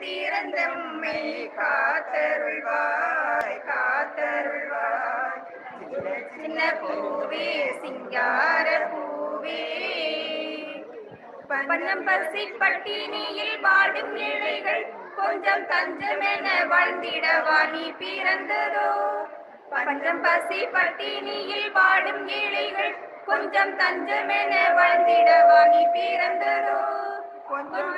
திறந்தம்மை காத்தருள்வாய் காத்தருள்வாய். சின்ன பூவே சிங்கார பூவே. பஞ்சம் பசி பட்டினியில் வாடும் ஏழைகள் கொஞ்சம் தஞ்சமென வாழ்ந்திடவா நீ பிறந்ததோ? பஞ்சம் பசி பட்டினியில் வாடும் ஏழைகள் கொஞ்சம் தஞ்சமென வாழ்ந்திடவா நீ பிறந்ததோ? கொஞ்சம்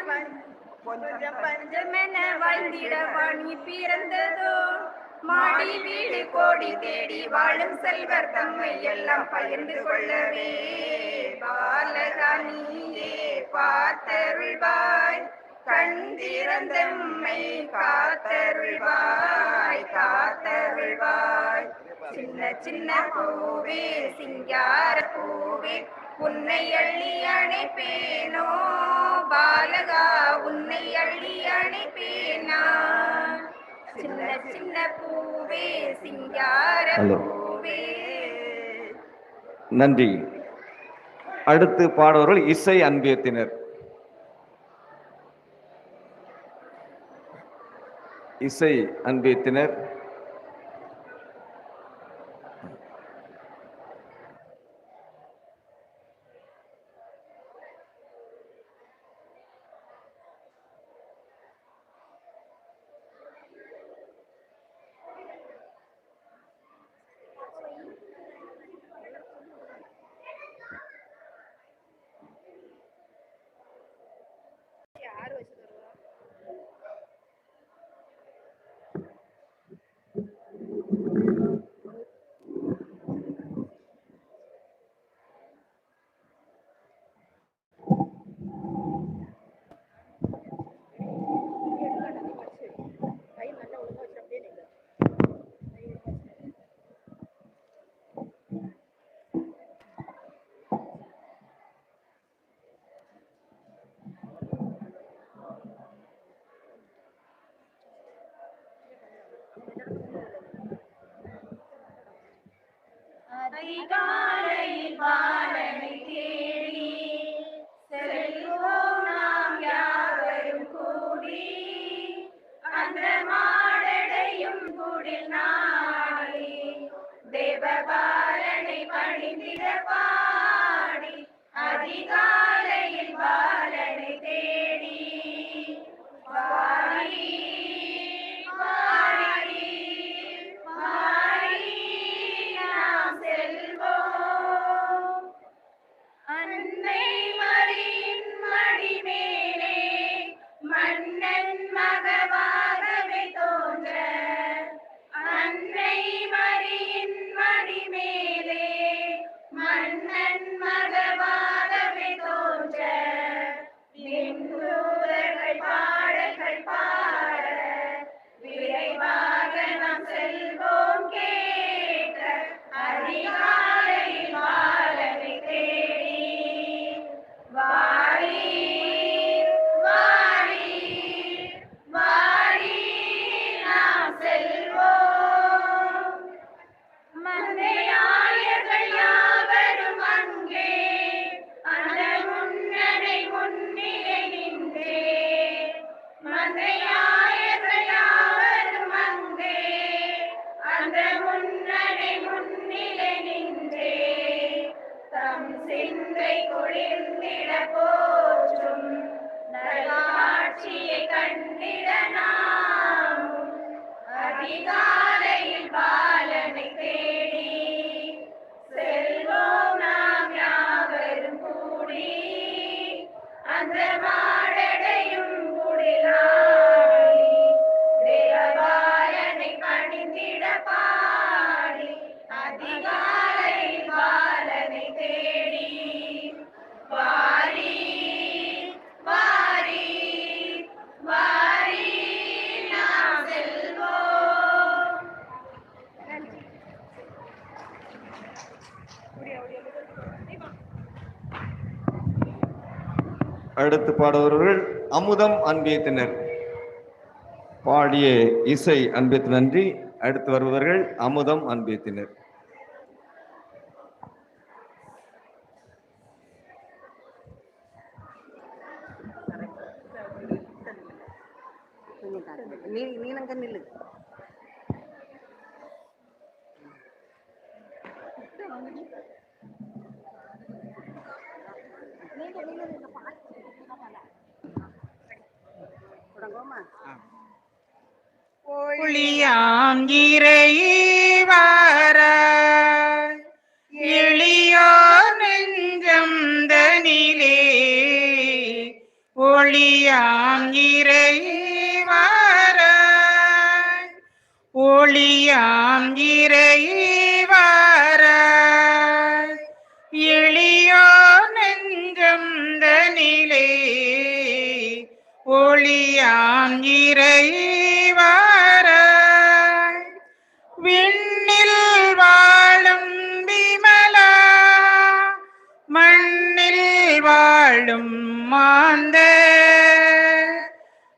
கொஞ்சம் பஞ்சமென வாழ்ந்திடவா நீ பிறந்ததோ? மாடி வீடு கோடி தேடி வாழும் செல்வர் தம்மை எல்லாம் பகிர்ந்து கொள்ளவே. பாலகானியே பார்த்தருள்வாய். கண்திறந்தம்மை காத்தருள்வாய் காத்தருள்வாய். சின்ன சின்ன பூவே சிங்கார பூவே உன்னை அள்ளி அணைப்பேனோ? பாலகா உன்னை அள்ளி அணைப்பேனா? சின்ன சின்ன பூவே சிங்கார. பூவே. நன்றி. அடுத்து பாடுபவர்கள் இசை அன்பியத்தினர். இசை அன்பியத்தினர். அதிகாலையில் பாலனை தேடி செல்வோம் நாம் யாவரும் கூடி. அந்த மாடடையும் குடில் நாடி தேவபாலனை பணிந்திட பாடி. அதிகார சிந்தை குளிர்ந்திட போற்றும். நல்லாட்சியை கண்டிட நாமும் அதிகாலையில் அடுத்து பாடுபவர்கள் அமுதம் அன்பியத்தினர். பாடிய இசை அன்பியத்து நன்றி. அடுத்து வருபவர்கள் அமுதம் அன்பியத்தினர். ஒளியாம் இறைவார எளியோ நெஞ்சம் தனிலே ஒளியாம் இறைவார ஒளியாம் இறைவார ஒளியான் இறைவார. விண்ணில் வாழும் விமலா மண்ணில் வாழும் மாந்த.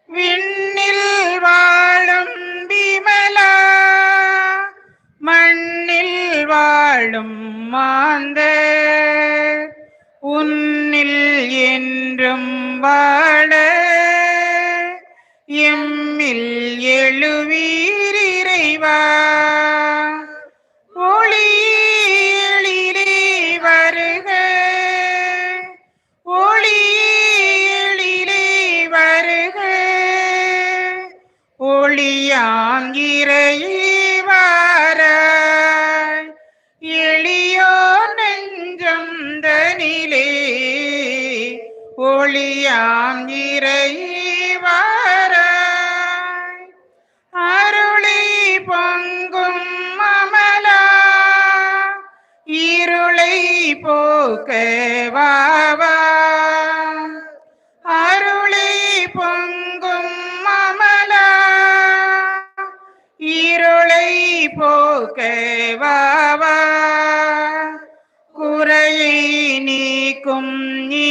விண்ணில் வாழும் விமலா மண்ணில் வாழும் மாந்த. உன்னில் என்றும் வாழ எம்மில் எழுவீரிறைவா ஒளியிலே வருக. ஒளியிலே வருக. ஒளியாம்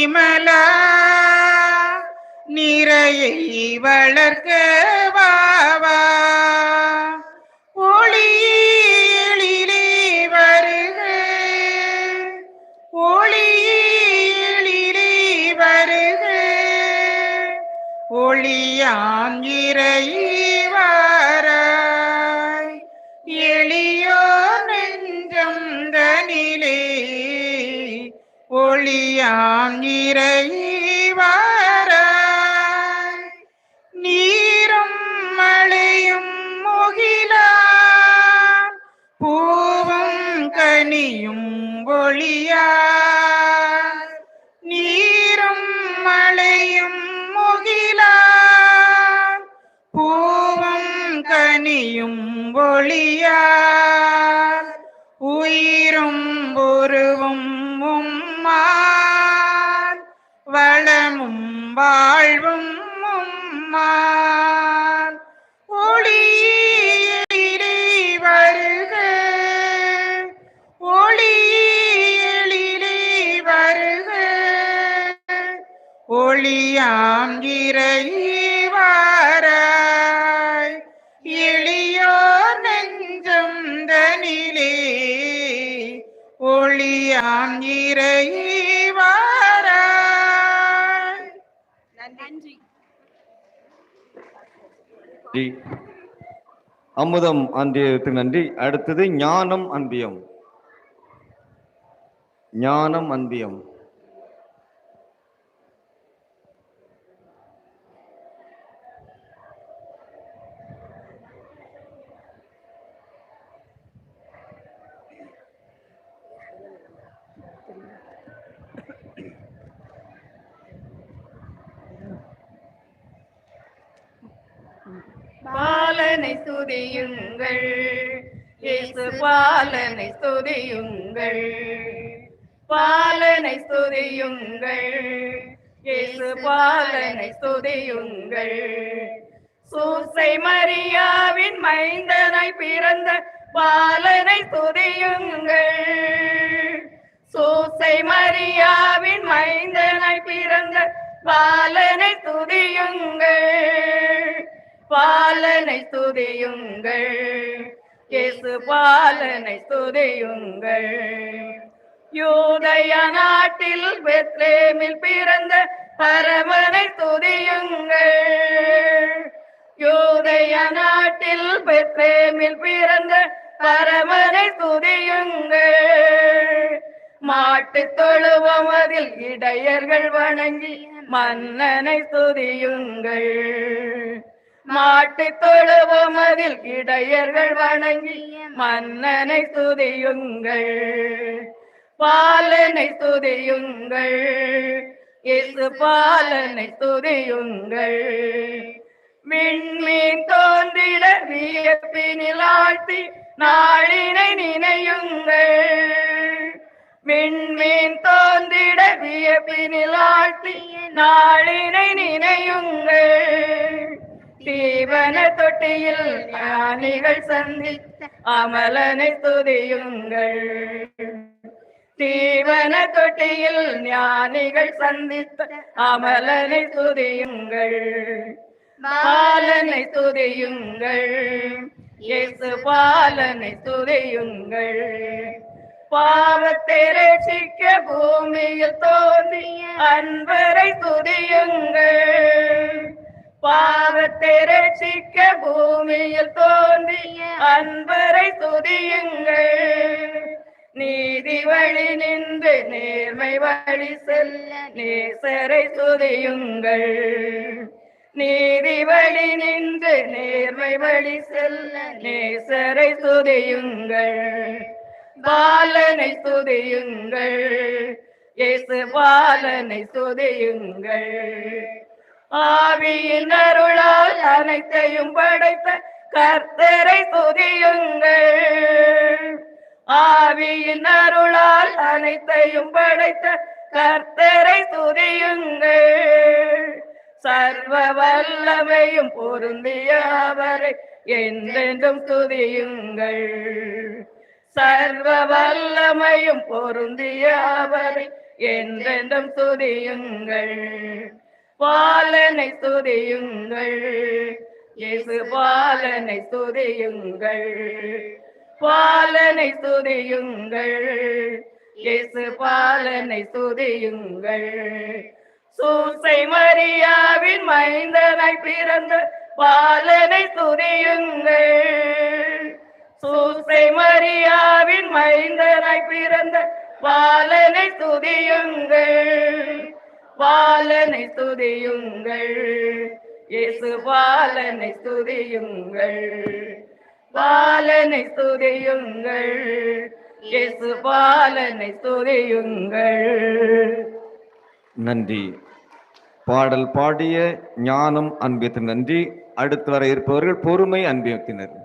விமலா நிறையை வளர்க்க ஒளியா நன்றி. அமுதம் அன்பியத்துக்கு நன்றி. அடுத்தது ஞானம் அன்பியம். ஞானம் அன்பியம் பாலனை ஸ்துதியுங்கள் இயேசு துதியுங்கள். பாலனை துதியுங்கள். இயேசு பாலனை துதியுங்கள். சூசை மரியாவின் மைந்தனை பிறந்த பாலனை துதியுங்கள். சூசை மரியாவின் மைந்தனை பிறந்த பாலனை துதியுங்கள். பாலனை துதியுங்கள். கேசு பாலனை துதியுங்கள். யூதய நாட்டில் பெத்லேமில் பிறந்த பரமனை துதியுங்கள். யூத நாட்டில் பெத்லேமில் பிறந்த பரமனை துதியுங்கள். மாட்டு தொழுவம் அதில் இடையர்கள் வணங்கி மன்னனை துதியுங்கள். மாட்டை தொழுவோம் அதில் இடையர்கள் வணங்கி மன்னனை துதியுங்கள். பாலனை துதியுங்கள். இயேசு பாலனை துதியுங்கள். விண்மீன் தோன்றிட வியப்பினில் ஆழ்த்தி நாளினை நினையுங்கள். விண்மீன் தோன்றிட வியப்பினில் ஆழ்த்தி நாளினை நினையுங்கள். தீவன தொட்டியில் ஞானிகள் சந்தித்த அமலனை துதியுங்கள். தீவன தொட்டியில் ஞானிகள் சந்தித்த அமலனை துதியுங்கள். பாலனை துதியுங்கள். இயேசு பாலனை துதியுங்கள். பாவத்தை ரசிக்க பூமியில் தோன்றிய அன்பரை துதியுங்கள். பாவத்தை ரட்சிக்க பூமியில் தோன்றிய அன்பரை துதியுங்கள். நீதி வழி நின்று நேர்மை வழி செல்ல நேசரை துதியுங்கள். நீதி வழி நின்று நேர்மை வழி செல்ல நேசரை துதியுங்கள். பாலனை துதியுங்கள். இயேசு பாலனை துதியுங்கள். ஆவியின் அருளால் அனைத்தையும் படைத்த கர்த்தரை துதியுங்கள். ஆவியின் அருளால் அனைத்தையும் படைத்த கர்த்தரை துதியுங்கள். சர்வ வல்லமையும் பொருந்திய அவரை என்றென்றும் துதியுங்கள். சர்வ வல்லமையும் பொருந்திய அவரை என்றென்றும் துதியுங்கள். பாலனை துதியுங்கள். இயேசு பாலனை துதியுங்கள். பாலனை துதியுங்கள். இயேசு பாலனை துதியுங்கள். சூசை மரியாவின் மைந்தனாய் பிறந்த பாலனை துதியுங்கள். சூசை மரியாவின் மைந்தனாய் பிறந்த பாலனை துதியுங்கள். பாலனை துதியுங்கள். இயேசு பாலனை துதியுங்கள். பாலனை துதியுங்கள். இயேசு பாலனை துதியுங்கள். நன்றி. பாடல் பாடிய ஞானம் அன்பியத்தின் நன்றி. அடுத்து வர இருப்பவர்கள் பொறுமை அன்பியத்தினர்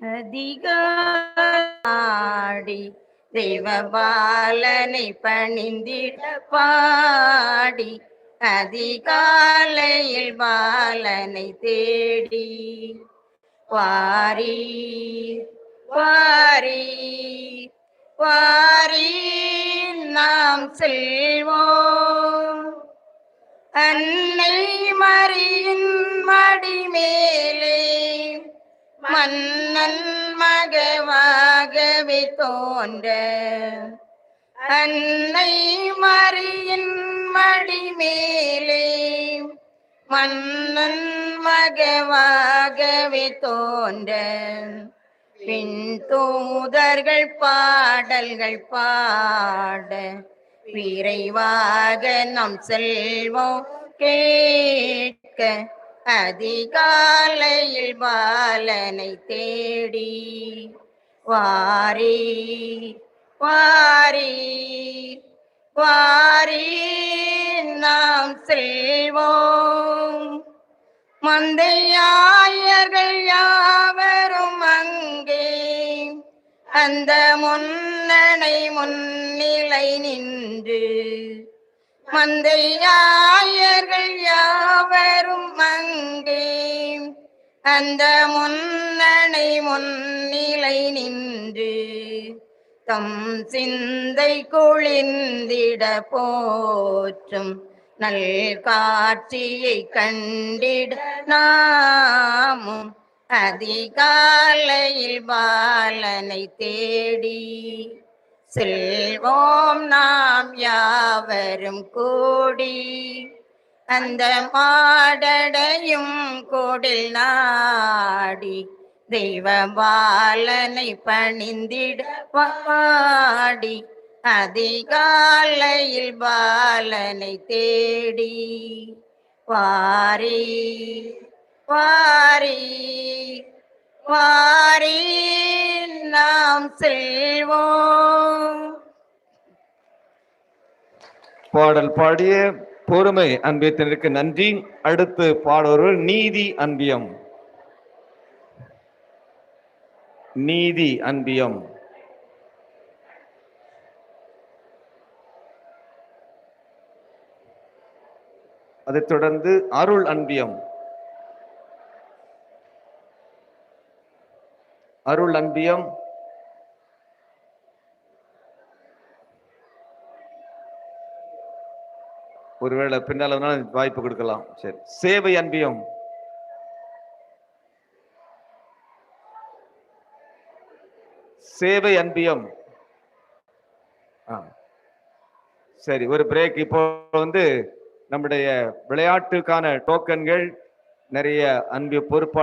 அதிகாடி தெய்வபாலனை பணிந்திட பாடி அதிகாலையில் பாலனை தேடி. வாரி வாரி வாரி நாம் செல்வோம். அன்னை மறியின் மடி மேலே மன்னன் மகவாகவே தோன்ற அன்னை மறியின் மடி மேலே மன்னன் மகவாகவே தோன்ற பின் தூதர்கள் பாடல்கள் பாட விரைவாக நாம் செல்வோம் கேட்க அதிகாலையில் பாலனை தேடி வாரி வாரி வாரி நாம் செல்வோம். மந்தையாயர்கள் யாவரும் அங்கே அந்த முன்னணை முன்னிலை நின்று மந்தை மந்தையாயர்கள் யாவரும் மங்கே. அந்த முன்னணை முன்னிலை நின்று தம் சிந்தை குளிந்திட போற்றும் நல் காட்சியை கண்டிட நாமும் அதிகாலையில் பாலனை தேடி செல்வோம் நாம் யார்? யாவரும் கூடி அந்த மாடடையும் கோடில் நாடி தெய்வ பாலனை பணிந்திட பாடி அதிகாலையில் பாலனை தேடி. வாரி வாரி வாரி நாம் செல்வோம். பாடல் பாடிய பொறுமை அன்பியத்தினருக்கு நன்றி. அடுத்து பாடுவர் நீதி அன்பியம். நீதி அன்பியம். அதைத் தொடர்ந்து அருள் அன்பியம். அருள் அன்பியம். ஒருவேளை பின்னால வாய்ப்பு கொடுக்கலாம். சரி. சேவை அன்பியம். சேவை அன்பியம். சரி ஒரு பிரேக் இப்போ வந்து நம்முடைய விளையாட்டுக்கான டோக்கன்கள் நிறைய அன்பு பொறுப்பா